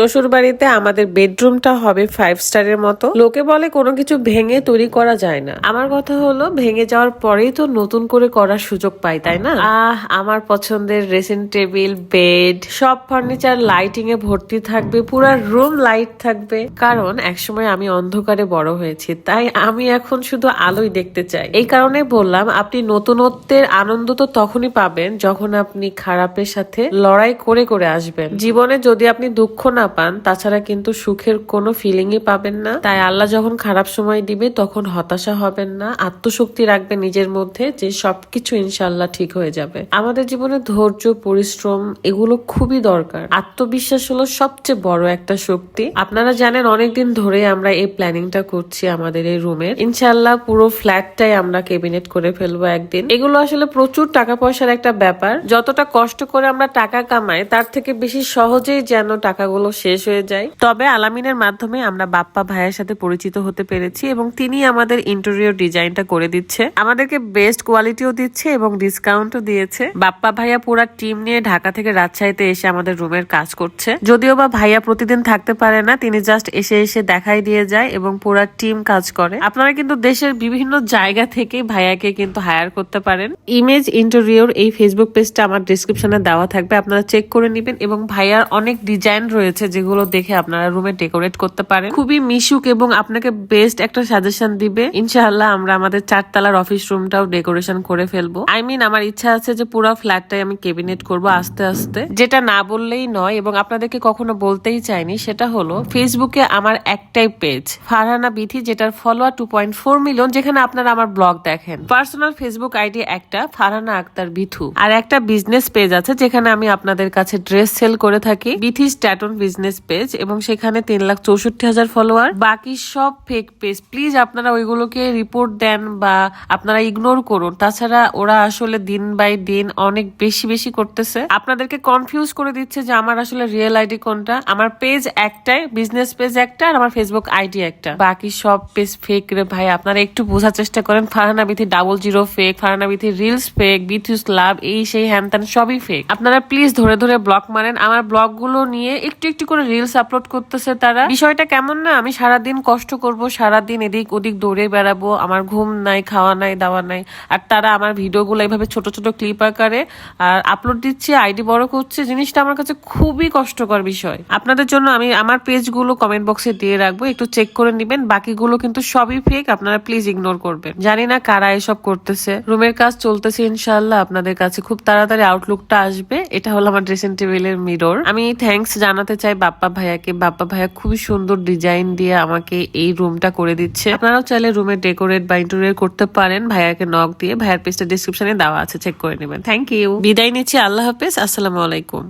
শ্বশুর বাড়িতে আমাদের বেডরুমটা হবে ফাইভ স্টারের মতো। লোকে বলে কোনো কিছু ভেঙে তৈরি করা যায় না। আমার কথা হলো, ভেঙে যাওয়ার পরেই তো নতুন করে করার সুযোগ পাই, তাই না? আহ, আমার পছন্দের ড্রেসিং টেবিল বেড সব ফার্নিচার লাইটিং এ ভর্তি থাকবে, পুরা রুম লাইট থাকবে। কারণ একসময় আমি অন্ধকারে বড় হয়েছি, তাই আমি এখন শুধু আলোই দেখতে চাই। এই কারণে বললাম, আপনি নতুনত্বের আনন্দ তো তখনই পাবেন যখন আপনি খারাপের সাথে লড়াই করে করে আসবেন। জীবনে যদি আপনি দুঃখ না পান, তাছাড়া কিন্তু সুখের কোনো ফিলিংই পাবেন না। তাই আল্লাহ যখন খারাপ সময় দিবে, তখন হতাশা হবেন না। আত্মশক্তি রাখবেন নিজের মধ্যে যে সবকিছু ইনশাল্লাহ ঠিক হয়ে যাবে। আমাদের জীবনে ধৈর্য, পরিশ্রম, এগুলো খুবই দরকার। আত্মবিশ্বাস হলো সবচেয়ে বড় একটা শক্তি। আপনারা জানেন, অনেকদিন ধরে আমরা এই প্ল্যানিংটা করছি আমাদের এই রুমের। ইনশাল্লাহ পুরো ফ্ল্যাটটাই আমরা কেবিনেট করে ফেলব একদিন। এগুলো আসলে প্রচুর টাকা পয়সার একটা ব্যাপার। যতটা কষ্ট করে আমরা টাকা কামাই, তার থেকে বেশি সহজেই যেন টাকাগুলো শেষ হয়ে যায়। তবে আলামিনের মাধ্যমে আমরা বাপ্পা ভাইয়ের সাথে পরিচিত হতে পেরেছি এবং তিনি আমাদের ইন্টেরিয়র ডিজাইনটা করে দিচ্ছে। আমাদেরকে বেস্ট কোয়ালিটিও দিচ্ছে এবং ডিসকাউন্টও দিয়েছে। বাপ্পা ভাইয়া পুরা টিম নিয়ে ঢাকা থেকে রাজশাহীতে এসে আমাদের রুমের কাজ করছে। যদিও বা ভাইয়া প্রতিদিন থাকতে পারে না, তিনি জাস্ট এসে এসে দেখাই দিয়ে যায় এবং পুরা টিম কাজ করে। আপনারা কিন্তু দেশের বিভিন্ন জায়গা থেকে ভাইয়াকে কিন্তু হায়ার করতে পারেন। ইমেজ ইন্টেরিয়র এই ফেসবুক পেজটা আমার ডিসক্রিপশনে দেওয়া থাকবে, আপনারা চেক করে নেবেন এবং ভাইয়ার অনেক ডিজাইন রয়েছে। যেগুলো দেখে আপনারা রুমে ডেকোরেট করতে পারেন। খুবই মিশুক এবং আপনাকে বেস্ট একটা সাজেশন দিবে। ইনশাআল্লাহ আমরা আমাদের চারতলার অফিস রুমটাও ডেকোরেশন করে ফেলব। আই মিন আমার ইচ্ছা আছে যে পুরো ফ্ল্যাটটাই আমি কেবিনেট করব আস্তে আস্তে। যেটা না বললেই নয় এবং আপনাদেরকে কখনো বলতেই চাইনি, সেটা হলো ফেসবুকে আমার একটাই পেজ ফারহানা বিথি যেটার follower two point four million যেখানে আপনারা আমার ব্লগ দেখেন। পার্সোনাল ফেসবুক আইডি একটা ফারহানা আক্তার বিথু আর একটা বিজনেস পেজ আছে, যেখানে আমি আপনাদের কাছে ড্রেস সেল করে থাকি। বিথি স্ট্যাটন বিজনেস পেজ এবং সেখানে তিন লাখ চৌষট্টি হাজার ফলোয়ার বাকি সব ফেক পেজ প্লিজ আপনারা ওইগুলোকে রিপোর্ট দেন বা আপনারা ইগনোর করুন। তাছাড়া ওরা আসলে দিন বাই দিন অনেক বেশি বেশি করতেছে। আপনাদেরকে কনফিউজ করে দিচ্ছে যে আমার আসলে রিয়েল আইডি কোনটা। আমার পেজ একটাই বিজনেস পেজ একটা আর আমার ফেসবুক আইডি একটা। বাকি সব পেজ ফেক রে ভাই, আপনারা একটু বোঝার চেষ্টা করেন। Farhana Bithi double zero fake Farhana Bithi reels fake বিথিউস love এই, সেই, হ্যান সবই ফেক আপনারা প্লিজ ধরে ধরে ব্লক মারেন। আমার ব্লগগুলো নিয়ে একটু একটু করে রিলস আপলোড করতেছে তারা। বিষয়টা কেমন না, আমি সারাদিন কষ্ট করব, সারাদিন এদিক ওদিক দৌড়ে বেড়াবো, আমার ঘুম নাই, খাওয়া নাই, দাওয়া নাই। আর তারা আমার ভিডিওগুলো এইভাবে ছোট ছোট ক্লিপ আকারে, আর আপলোড দিচ্ছে আইডি বড় করছে, জিনিসটা আমার কাছে খুবই কষ্টকর বিষয়। আপনাদের জন্য আমি আমার পেজগুলো কমেন্ট বক্সে দিয়ে রাখব, একটু চেক করে নেবেন। বাকিগুলো কিন্তু সবই ফেক আপনারা প্লিজ ইগনোর করবেন। জানি না কারা এসব করতেছে। রুমের কাজ চলতেছে ইনশাল্লাহ আপনাদের কাছে খুব তাড়াতাড়ি আউটলুকটা আসবে। এটা হলো আমার ড্রেসিং টেবিলের মিরর আমি থ্যাঙ্কস জানাতে চাই বাপ্পা ভাইয়াকে, বাপ্পা ভাইয়া খুবই সুন্দর ডিজাইন দিয়ে আমাকে এই রুমটা করে দিচ্ছে। আপনারাও চাইলে রুমে ডেকোরেট বা ইন্টেরিয়র করতে পারেন। ভাইয়াকে নক দিয়ে ভাইয়ার পেজটা ডিসক্রিপশনে দেওয়া আছে চেক করে নেবেন। থ্যাংক ইউ বিদায় নিচ্ছি, আল্লাহ হাফেজ, আসসালামু আলাইকুম।